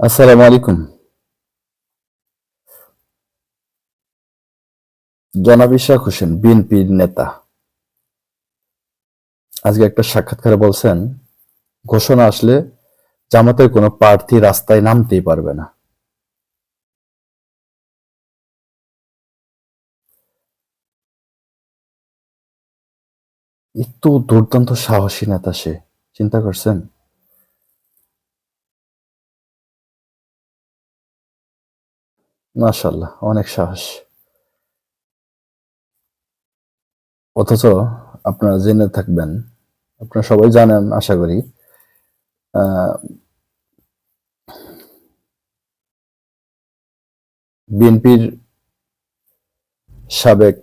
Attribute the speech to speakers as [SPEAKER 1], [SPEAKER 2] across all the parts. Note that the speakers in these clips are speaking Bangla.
[SPEAKER 1] আসসালামু আলাইকুম। জনাব ইশাক হোসেন, বিএনপির নেতা। আজকে একটা সাক্ষাৎকারে বলছেন, ঘোষণা আসলে জামাতের কোনো প্রার্থী রাস্তায় নামতেই পারবে না। এত দুর্দান্ত সাহসী নেতা সে, চিন্তা করছেন? মাশাল্লাহ অনেক সাহস। অথচ আপনারা জেনে থাকবেন, আপনারা সবাই জানেন, আশা করি বিএনপির সাবেক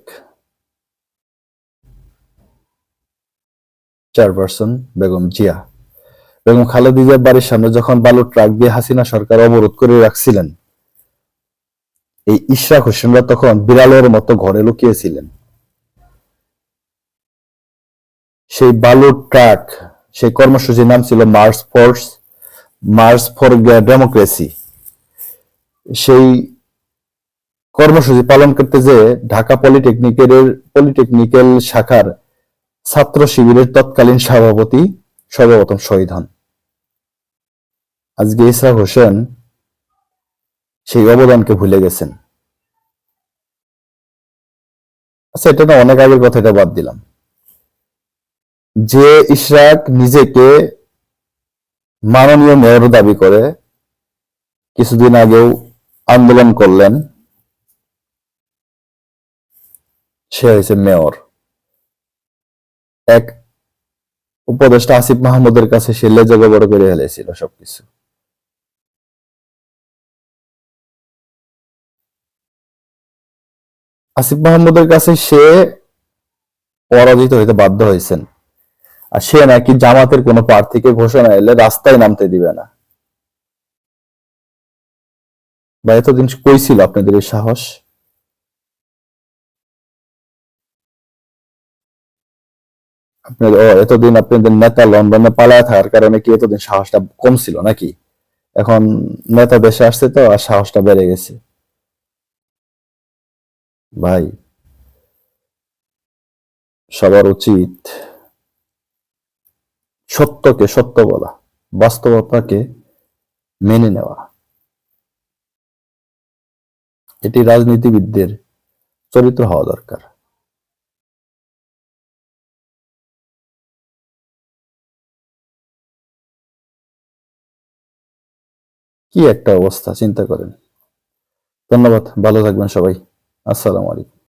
[SPEAKER 1] চেয়ারপারসন বেগম জিয়া। বেগম খালেদা বাড়ির সামনে যখন বালুর ট্রাক দিয়ে হাসিনা সরকার অবরোধ করে রাখছিলেন এই ইশরাক হোসেনরা তখন বিড়ালের মতো ঘরে লুকিয়েছিলেন। সেই বালুর ট্রাক, সেই কর্মসূচির নাম ছিল march force march for democracy. সেই কর্মসূচি পালন করতে যে ঢাকা পলিটেকনিকের, পলিটেকনিক্যাল শাখার ছাত্র শিবিরের তৎকালীন সভাপতি সর্বপ্রথম শহীদ হন। আজকে ইসরাক হোসেন সেই অবদানকে ভুলে গেছেন। আচ্ছা এটা না অনেক আগের কথা, এটা বাদ দিলাম। যে ইশরাক নিজেকে মাননীয় মেয়র দাবি করে, কিছুদিন আগেও আন্দোলন করলেন, সে হয়েছে মেয়র। এক উপদেষ্টা আসিফ মাহমুদের কাছে সে লেজে বড় করে ফেলেছিল সবকিছু। আসিফ মাহমুদের কাছে সে পরাজিত হইতে বাধ্য হয়েছেন। আর সে নাকি জামাতের কোনো প্রার্থীকে ঘোষণা এলে রাস্তায় নামতে দিবে না। বা এতদিন কই ছিল আপনাদের এই সাহস? আপনার, ও, এতদিন আপনাদের নেতা লন্ডনে পালায় থাকার কারণে কি এতদিন সাহসটা কম ছিল নাকি? এখন নেতা দেশে আসছে তো আর সাহসটা বেড়ে গেছে। ভাই, সবার উচিত সত্যকে সত্য বলা বাস্তবতাকে মেনে নেওয়া। এটি রাজনীতিবিদদের চরিত্র হওয়া দরকার। কি একটা অবস্থা, চিন্তা করেন। ধন্যবাদ, ভালো থাকবেন সবাই। আসসালামু আলাইকুম।